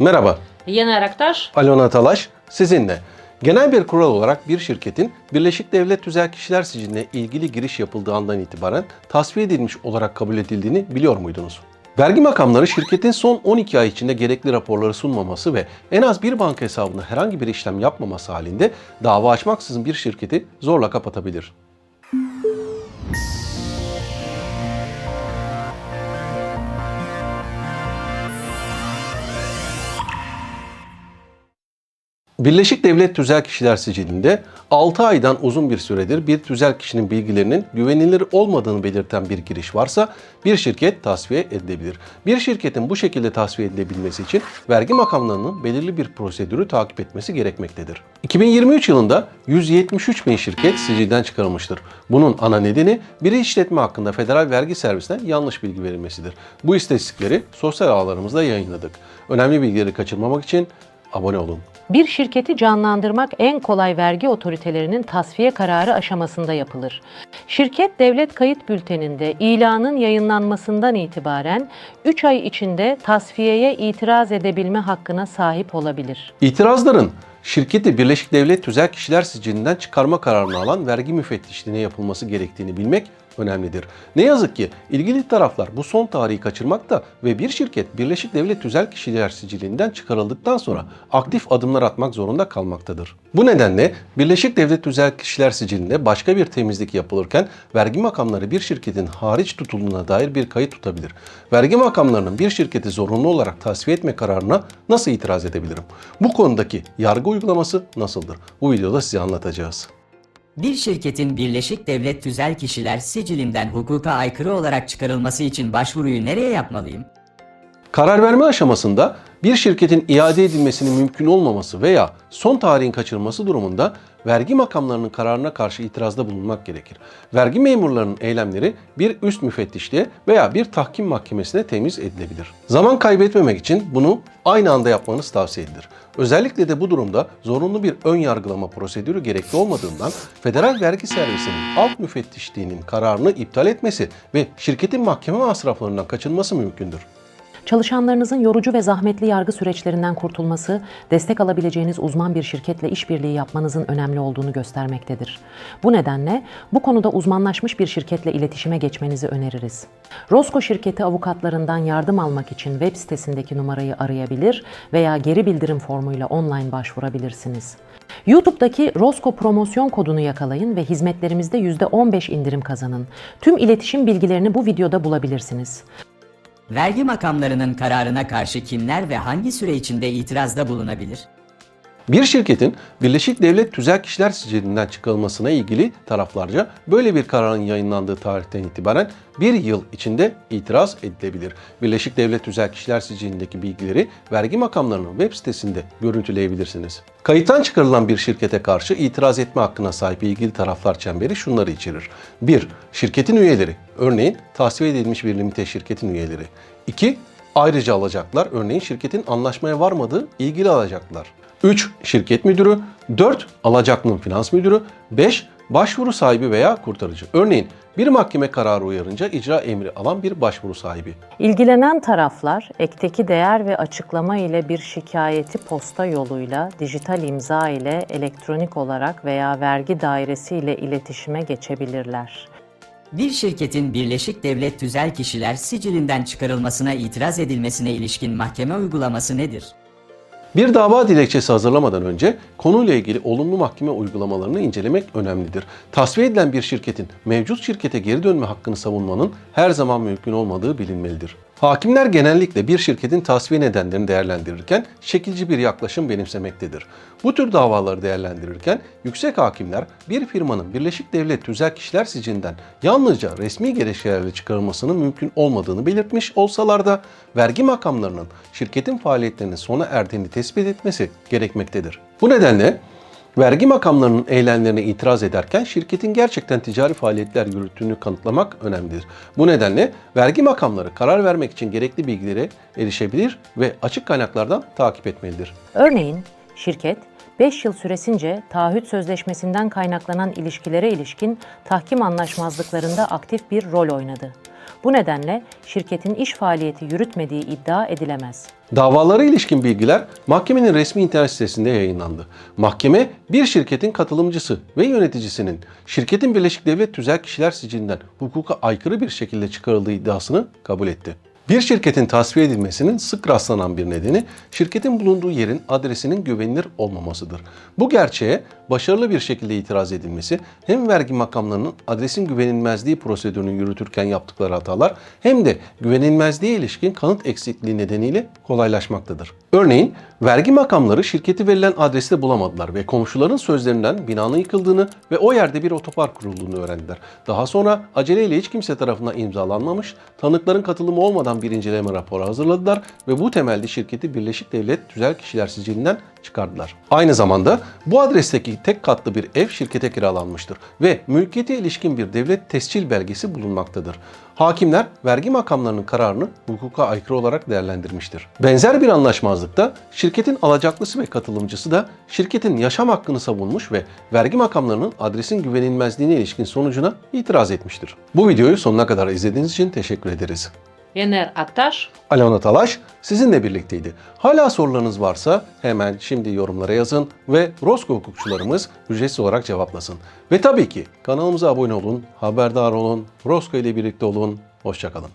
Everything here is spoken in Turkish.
Merhaba, Yener Aktaş. Alona Talaş sizinle. Genel bir kural olarak bir şirketin Birleşik Devlet Tüzel Kişiler Siciline ilgili giriş yapıldığı andan itibaren tasfiye edilmiş olarak kabul edildiğini biliyor muydunuz? Vergi makamları şirketin son 12 ay içinde gerekli raporları sunmaması ve en az bir banka hesabına herhangi bir işlem yapmaması halinde dava açmaksızın bir şirketi zorla kapatabilir. Birleşik Devlet Tüzel Kişiler Sicilinde 6 aydan uzun bir süredir bir tüzel kişinin bilgilerinin güvenilir olmadığını belirten bir giriş varsa bir şirket tasfiye edilebilir. Bir şirketin bu şekilde tasfiye edilebilmesi için vergi makamlarının belirli bir prosedürü takip etmesi gerekmektedir. 2023 yılında 173 bin şirket sicilden çıkarılmıştır. Bunun ana nedeni bir işletme hakkında federal vergi servisine yanlış bilgi verilmesidir. Bu istatistikleri sosyal ağlarımızda yayınladık. Önemli bilgileri kaçırmamak için abone olun. Bir şirketi canlandırmak en kolay vergi otoritelerinin tasfiye kararı aşamasında yapılır. Şirket devlet kayıt bülteninde ilanın yayınlanmasından itibaren 3 ay içinde tasfiyeye itiraz edebilme hakkına sahip olabilir. İtirazların şirketi Birleşik Devlet Tüzel Kişiler Sicilinden çıkarma kararını alan vergi müfettişliğine yapılması gerektiğini bilmek önemlidir. Ne yazık ki ilgili taraflar bu son tarihi kaçırmakta ve bir şirket Birleşik Devlet Tüzel Kişiler Sicilinden çıkarıldıktan sonra aktif adımlar atmak zorunda kalmaktadır. Bu nedenle Birleşik Devlet Tüzel Kişiler Sicilinde başka bir temizlik yapılırken vergi makamları bir şirketin hariç tutulduğuna dair bir kayıt tutabilir. Vergi makamlarının bir şirketi zorunlu olarak tasfiye etme kararına nasıl itiraz edebilirim? Bu konudaki yargı uygulaması nasıldır? Bu videoda size anlatacağız. Bir şirketin Birleşik Devlet Tüzel Kişiler sicilinden hukuka aykırı olarak çıkarılması için başvuruyu nereye yapmalıyım? Karar verme aşamasında bir şirketin iade edilmesinin mümkün olmaması veya son tarihin kaçırılması durumunda vergi makamlarının kararına karşı itirazda bulunmak gerekir. Vergi memurlarının eylemleri bir üst müfettişliğe veya bir tahkim mahkemesine temiz edilebilir. Zaman kaybetmemek için bunu aynı anda yapmanız tavsiye edilir. Özellikle de bu durumda zorunlu bir ön yargılama prosedürü gerekli olmadığından Federal Vergi Servisi'nin alt müfettişliğinin kararını iptal etmesi ve şirketin mahkeme masraflarından kaçınması mümkündür. Çalışanlarınızın yorucu ve zahmetli yargı süreçlerinden kurtulması, destek alabileceğiniz uzman bir şirketle işbirliği yapmanızın önemli olduğunu göstermektedir. Bu nedenle bu konuda uzmanlaşmış bir şirketle iletişime geçmenizi öneririz. Rosco şirketi avukatlarından yardım almak için web sitesindeki numarayı arayabilir veya geri bildirim formuyla online başvurabilirsiniz. YouTube'daki Rosco promosyon kodunu yakalayın ve hizmetlerimizde %15 indirim kazanın. Tüm iletişim bilgilerini bu videoda bulabilirsiniz. Vergi makamlarının kararına karşı kimler ve hangi süre içinde itirazda bulunabilir? Bir şirketin Birleşik Devlet Tüzel Kişiler Sicilinden çıkarılmasına ilgili taraflarca böyle bir kararın yayınlandığı tarihten itibaren bir yıl içinde itiraz edilebilir. Birleşik Devlet Tüzel Kişiler Sicilindeki bilgileri vergi makamlarının web sitesinde görüntüleyebilirsiniz. Kayıttan çıkarılan bir şirkete karşı itiraz etme hakkına sahip ilgili taraflar çemberi şunları içerir. 1. Şirketin üyeleri, örneğin tasfiye edilmiş bir limite şirketin üyeleri. 2. Ayrıca alacaklar, örneğin şirketin anlaşmaya varmadığı ilgili alacaklar. 3. Şirket müdürü. 4. Alacaklının finans müdürü. 5. Başvuru sahibi veya kurtarıcı. Örneğin bir mahkeme kararı uyarınca icra emri alan bir başvuru sahibi. İlgilenen taraflar ekteki değer ve açıklama ile bir şikayeti posta yoluyla, dijital imza ile elektronik olarak veya vergi dairesi ile iletişime geçebilirler. Bir şirketin Birleşik Devlet Tüzel Kişiler sicilinden çıkarılmasına itiraz edilmesine ilişkin mahkeme uygulaması nedir? Bir dava dilekçesi hazırlamadan önce konuyla ilgili olumlu mahkeme uygulamalarını incelemek önemlidir. Tasfiye edilen bir şirketin mevcut şirkete geri dönme hakkını savunmanın her zaman mümkün olmadığı bilinmelidir. Hakimler genellikle bir şirketin tasfiye nedenlerini değerlendirirken şekilci bir yaklaşım benimsemektedir. Bu tür davaları değerlendirirken yüksek hakimler bir firmanın Birleşik Devlet Tüzel Kişiler Sicilinden yalnızca resmi gerekçelerle çıkarılmasının mümkün olmadığını belirtmiş olsalar da vergi makamlarının şirketin faaliyetlerinin sona erdiğini tespit etmesi gerekmektedir. Bu nedenle Vergi makamlarının eylemlerine itiraz ederken şirketin gerçekten ticari faaliyetler yürüttüğünü kanıtlamak önemlidir. Bu nedenle vergi makamları karar vermek için gerekli bilgilere erişebilir ve açık kaynaklardan takip etmelidir. Örneğin şirket 5 yıl süresince taahhüt sözleşmesinden kaynaklanan ilişkilere ilişkin tahkim anlaşmazlıklarında aktif bir rol oynadı. Bu nedenle şirketin iş faaliyeti yürütmediği iddia edilemez. Davalara ilişkin bilgiler mahkemenin resmi internet sitesinde yayınlandı. Mahkeme bir şirketin katılımcısı ve yöneticisinin şirketin Birleşik Devlet Tüzel Kişiler Sicilinden hukuka aykırı bir şekilde çıkarıldığı iddiasını kabul etti. Bir şirketin tasfiye edilmesinin sık rastlanan bir nedeni şirketin bulunduğu yerin adresinin güvenilir olmamasıdır. Bu gerçeğe başarılı bir şekilde itiraz edilmesi hem vergi makamlarının adresin güvenilmezliği prosedürünü yürütürken yaptıkları hatalar hem de güvenilmezliğe ilişkin kanıt eksikliği nedeniyle kolaylaşmaktadır. Örneğin vergi makamları şirketi verilen adreste bulamadılar ve komşuların sözlerinden binanın yıkıldığını ve o yerde bir otopark kurulduğunu öğrendiler. Daha sonra aceleyle hiç kimse tarafından imzalanmamış, tanıkların katılımı olmadan bir inceleme raporu hazırladılar ve bu temelde şirketi Birleşik Devlet Tüzel Kişiler Sicilinden çıkardılar. Aynı zamanda bu adresteki tek katlı bir ev şirkete kiralanmıştır ve mülkiyete ilişkin bir devlet tescil belgesi bulunmaktadır. Hakimler vergi makamlarının kararını hukuka aykırı olarak değerlendirmiştir. Benzer bir anlaşmazlıkta şirketin alacaklısı ve katılımcısı da şirketin yaşam hakkını savunmuş ve vergi makamlarının adresin güvenilmezliğine ilişkin sonucuna itiraz etmiştir. Bu videoyu sonuna kadar izlediğiniz için teşekkür ederiz. Yener Aktaş, Alona Talaş sizinle birlikteydi. Hala sorularınız varsa hemen şimdi yorumlara yazın ve Rosko hukukçularımız ücretsiz olarak cevaplasın. Ve tabii ki kanalımıza abone olun, haberdar olun, Rosko ile birlikte olun. Hoşçakalın.